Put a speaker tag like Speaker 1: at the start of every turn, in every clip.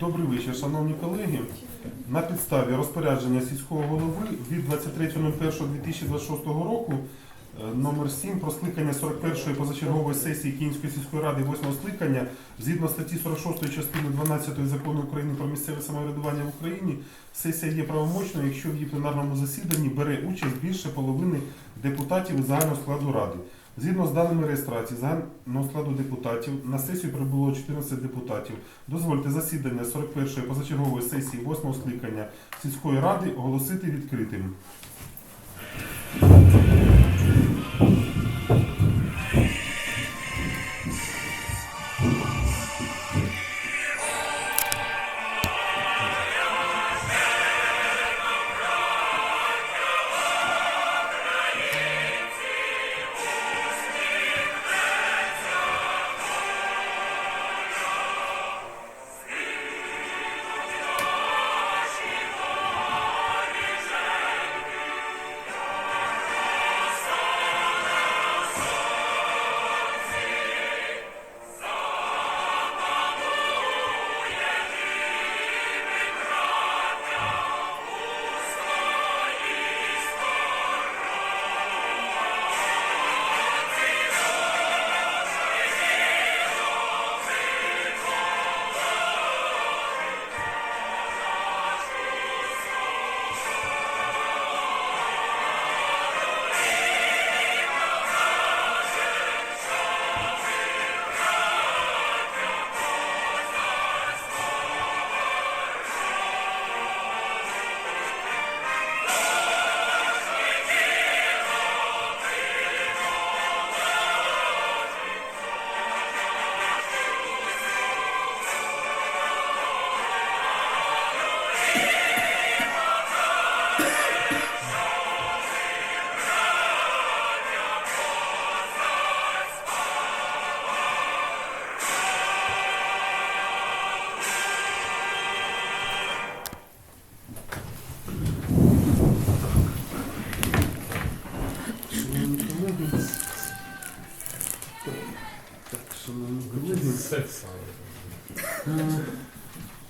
Speaker 1: Добрий вечір, шановні колеги. На підставі розпорядження сільського голови від 23.01.2026 року е, номер 7 про скликання 41-ї позачергової сесії Київської сільської ради 8 скликання згідно статті 46 частини 12 закону України про місцеве самоврядування в Україні сесія є правомочною, якщо в її пленарному засіданні бере участь більше половини депутатів загального складу ради. Згідно з даними реєстрації загального складу депутатів на сесію прибуло 14 депутатів. Дозвольте засідання 41-ї позачергової сесії 8-го скликання сільської ради оголосити відкритим.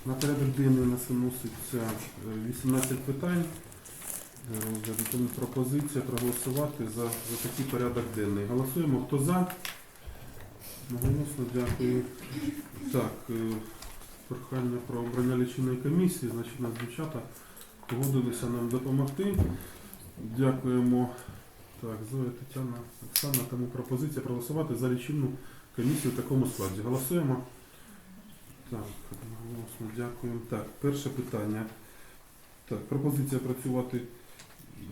Speaker 1: На порядок денний нас виноситься е, 18 питань. Е. Тому пропозиція проголосувати за, за такий порядок денний. Голосуємо. Хто за? Наголосно дякую. Так, е, прохання про обрання лічильної комісії. Значить, нас дівчата погодилися нам допомогти. Дякуємо. Так, Зоя Тетяна Оксана, тому пропозиція проголосувати за лічильну комісію в такому складі. Голосуємо. Так, голосно, дякуємо. Так, перше питання. Так, пропозиція працювати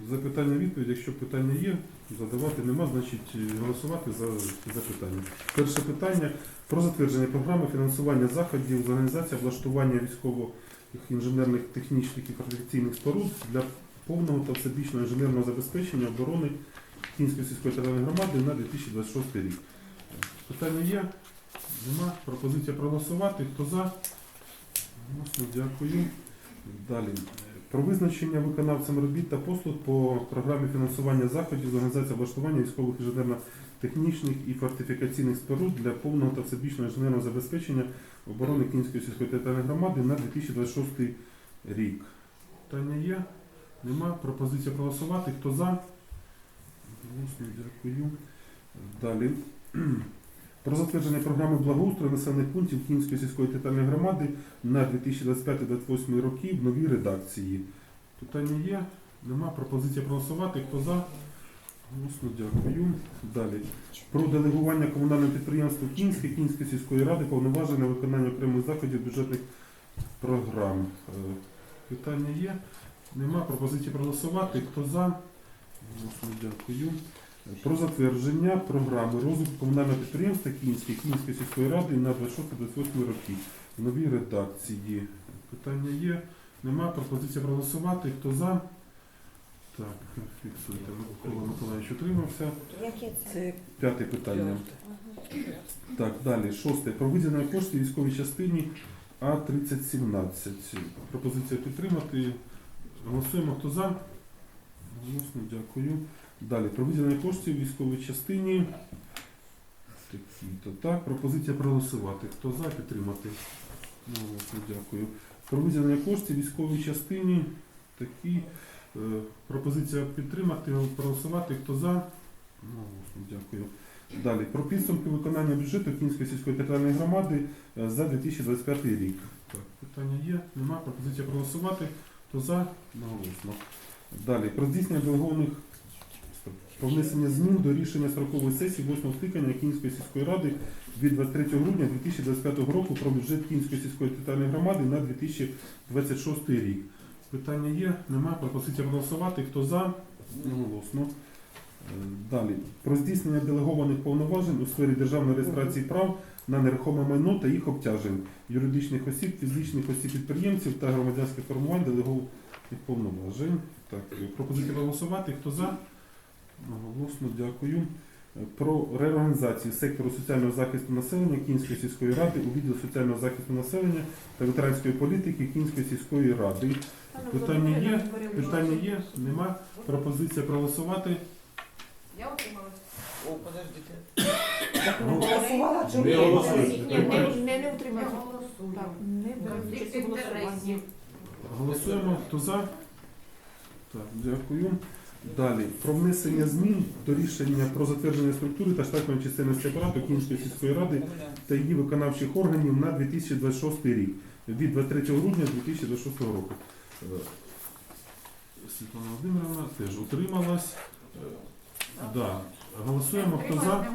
Speaker 1: запитання відповідь. Якщо питання є, задавати нема, значить е, голосувати за запитання. Перше питання про затвердження програми фінансування заходів з організації облаштування військових інженерних технічних і фортифікаційних споруд для повного та всебічного інженерного забезпечення оборони Київської сільської територіальної громади на 2026 рік. Питання є? Нема. Пропозиція проголосувати. Хто за? Голосно, дякую. Далі. Про визначення виконавцем робіт та послуг по програмі фінансування заходів з організації облаштування військових інженерно-технічних і фортифікаційних споруд для повного та всебічного інженерного забезпечення оборони Київської сільської територіальної громади на 2026 рік. Питання є? Нема. Пропозиція проголосувати. Хто за? Дякую. Далі. Про затвердження програми благоустрою населених пунктів Київської сільської територіальної громади на 2025-2028 роки в новій редакції. Питання є? Нема. Пропозиція проголосувати. Хто за? Голосно дякую. Далі. Про делегування комунального підприємства Київської Київської сільської ради повноважень на виконання окремих заходів бюджетних програм. Е, Питання є? Нема. Пропозиції проголосувати. Хто за? Голосно дякую. Про затвердження програми розвитку комунального підприємства Київської Київської сільської ради на 26-28 роки в новій редакції. Питання є? Нема. Пропозиція проголосувати. Хто за? Так, фіксуйте. Микола Миколаївич утримався.
Speaker 2: Це
Speaker 1: П'яте питання. Так, далі. Шосте. Про виділення коштів військовій частині А3017. Пропозиція підтримати. Голосуємо. Хто за? Голосно, дякую. Далі. Про виділення коштів військовій частині. Такі-то так. Пропозиція проголосувати. Хто за? Підтримати. Одноголосно, дякую. Про виділення коштів військовій частині такі. Е, пропозиція підтримати, проголосувати. Хто за? Одноголосно, дякую. Далі. Про підсумки виконання бюджету Київської сільської територіальної громади е, за 2025 рік. Так, питання є, нема. Пропозиція проголосувати. Хто за? Одноголосно. Далі. Про здійснення делегованих. Про внесення змін до рішення строкової сесії 8 скликання Київської сільської ради від 23 грудня 2025 року про бюджет Київської сільської територіальної громади на 2026 рік. Питання є, нема. Пропозиція проголосувати. Хто за? Голосно. Далі. Про здійснення делегованих повноважень у сфері державної реєстрації прав на нерухоме майно та їх обтяжень юридичних осіб, фізичних осіб підприємців та громадянських формувань делегованих повноважень. Так, е, пропозиція проголосувати. Хто за? Голосно, дякую. Е, Про реорганізацію сектору соціального захисту населення Київської сільської ради у відділ соціального захисту населення та ветеранської політики Київської сільської ради. Питання є? Питання є? Нема. Пропозиція проголосувати.
Speaker 2: Я отрималась.
Speaker 3: О, подождите.
Speaker 4: Не голосувала чи
Speaker 1: Не
Speaker 4: ні?
Speaker 2: Не, не,
Speaker 4: інтересів.
Speaker 1: Голосуємо. Хто за? Так, дякую. Далі. Про внесення змін до рішення про затвердження структури та штатної чисельності апарату Київської сільської ради та її виконавчих органів на 2026 рік від 23 грудня 2026 року. Е, Світлана Володимировна теж утрималась. Е, Да. Голосуємо. Хто за?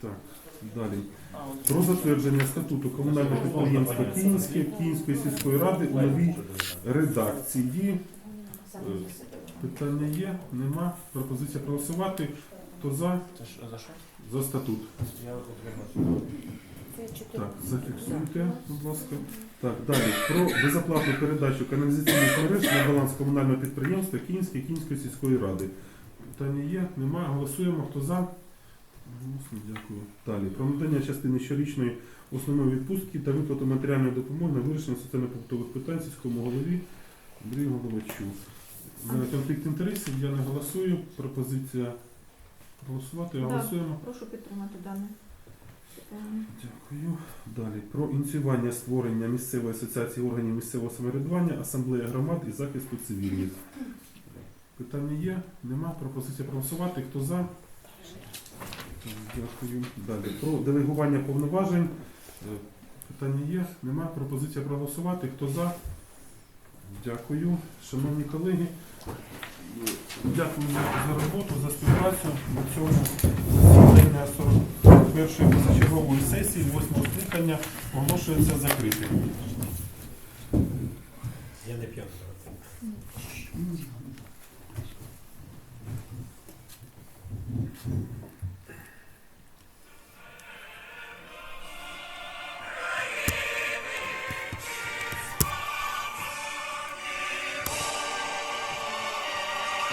Speaker 1: Так. Далі. Про затвердження статуту комунального підприємства Київське Київської сільської ради у новій редакції. Питання є? Нема. Пропозиція проголосувати. Хто за?
Speaker 3: За що?
Speaker 1: За статут. Так, зафіксуйте, будь ласка. Так, далі. Про безоплатну передачу каналізаційних мереж на баланс комунального підприємства Київської Київської сільської ради. Питання є? Нема. Голосуємо. Хто за? Дякую. Далі. Про надання частини щорічної основної відпустки та виплату матеріальної допомоги на вирішення соціально-побутових питань сільському голові Андрію Головачу. У конфлікт інтересів, я не голосую. Пропозиція голосувати.
Speaker 4: Да.
Speaker 1: Голосуємо.
Speaker 4: Прошу підтримати дане.
Speaker 1: Дякую. Далі. Про ініціювання створення місцевої асоціації органів місцевого самоврядування, асамблеї громад і захисту цивільних. Питання є? Нема. Пропозиція проголосувати. Хто за? Дякую. Далі. Про делегування повноважень. Е, питання є? Нема. Пропозиція проголосувати. Хто за? Дякую. Шановні колеги. Дякую за роботу, за співпрацю на цьому засідання 41-ї позачергової сесії, 8-го скликання оголошується закритим.
Speaker 5: Я не п'яний. Mm-hmm.